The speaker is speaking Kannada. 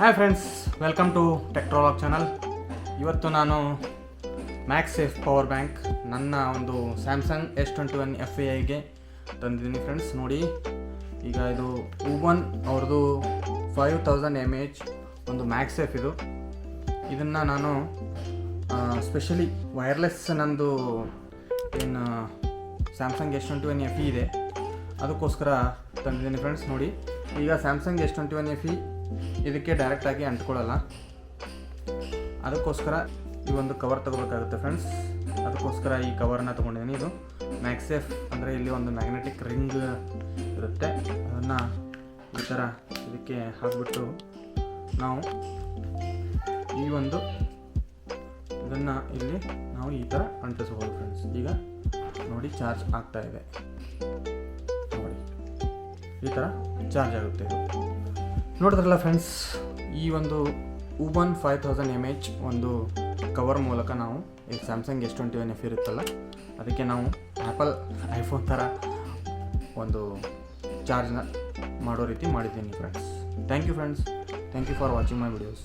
Hi friends welcome to Techtrolog channel ಇವತ್ತು ನಾನು ಮ್ಯಾಕ್ಸ್ ಸೇಫ್ ಪವರ್ ಬ್ಯಾಂಕ್ ನನ್ನ ಒಂದು Samsung S twenty one F A ಐಗೆ ತಂದಿದ್ದೀನಿ ಫ್ರೆಂಡ್ಸ್ ನೋಡಿ, ಈಗ ಇದು ಊಬನ್ ಅವ್ರದ್ದು ಫೈವ್ ತೌಸಂಡ್ ಎಂ ಎಚ್ ಒಂದು ಮ್ಯಾಕ್ಸ್ ಸೇಫ್ ಇದು. ಇದನ್ನು ನಾನು ಸ್ಪೆಷಲಿ ವೈರ್ಲೆಸ್ ನಂದು, ಏನು Samsung S twenty one F E ಇದೆ. ಅದಕ್ಕೋಸ್ಕರ ತಂದಿದ್ದೀನಿ ಫ್ರೆಂಡ್ಸ್ ನೋಡಿ, ಈಗ Samsung S twenty one F E ಇದಕ್ಕೆ ಡೈರೆಕ್ಟಾಗಿ ಅಂಟ್ಕೊಳ್ಳಲ್ಲ. ಅದಕ್ಕೋಸ್ಕರ ಈ ಒಂದು ಕವರ್ ತಗೋಬೇಕಾಗುತ್ತೆ ಫ್ರೆಂಡ್ಸ್ ಅದಕ್ಕೋಸ್ಕರ ಈ ಕವರ್ನ ತೊಗೊಂಡಿದ್ದೀನಿ. ಇದು ಮ್ಯಾಕ್ಸೇಫ್ ಅಂದರೆ ಇಲ್ಲಿ ಒಂದು ಮ್ಯಾಗ್ನೆಟಿಕ್ ರಿಂಗ್ ಇರುತ್ತೆ. ಅದನ್ನು ಈ ಥರ ಇದಕ್ಕೆ ಹಾಕ್ಬಿಟ್ಟು ನಾವು ಈ ಒಂದು ಇದನ್ನು ಇಲ್ಲಿ ನಾವು ಈ ಥರ ಅಂಟಿಸ್ಬೋದು ಫ್ರೆಂಡ್ಸ್ ಈಗ ನೋಡಿ ಚಾರ್ಜ್ ಆಗ್ತಾ ಇದೆ. ನೋಡಿ. ಈ ಥರ ಚಾರ್ಜ್ ಆಗುತ್ತೆ. ನೋಡಿದ್ರಲ್ಲ ಫ್ರೆಂಡ್ಸ್ ಈ ಒಂದು Ubon five thousand M H ಒಂದು ಕವರ್ ಮೂಲಕ ನಾವು ಈ Samsung S twenty one F ಇರುತ್ತಲ್ಲ, ಅದಕ್ಕೆ ನಾವು ಆ್ಯಪಲ್ ಐಫೋನ್ ಥರ ಒಂದು ಚಾರ್ಜ್ನ ಮಾಡೋ ರೀತಿ ಮಾಡಿದ್ದೀನಿ friends thank you friends thank you for watching my videos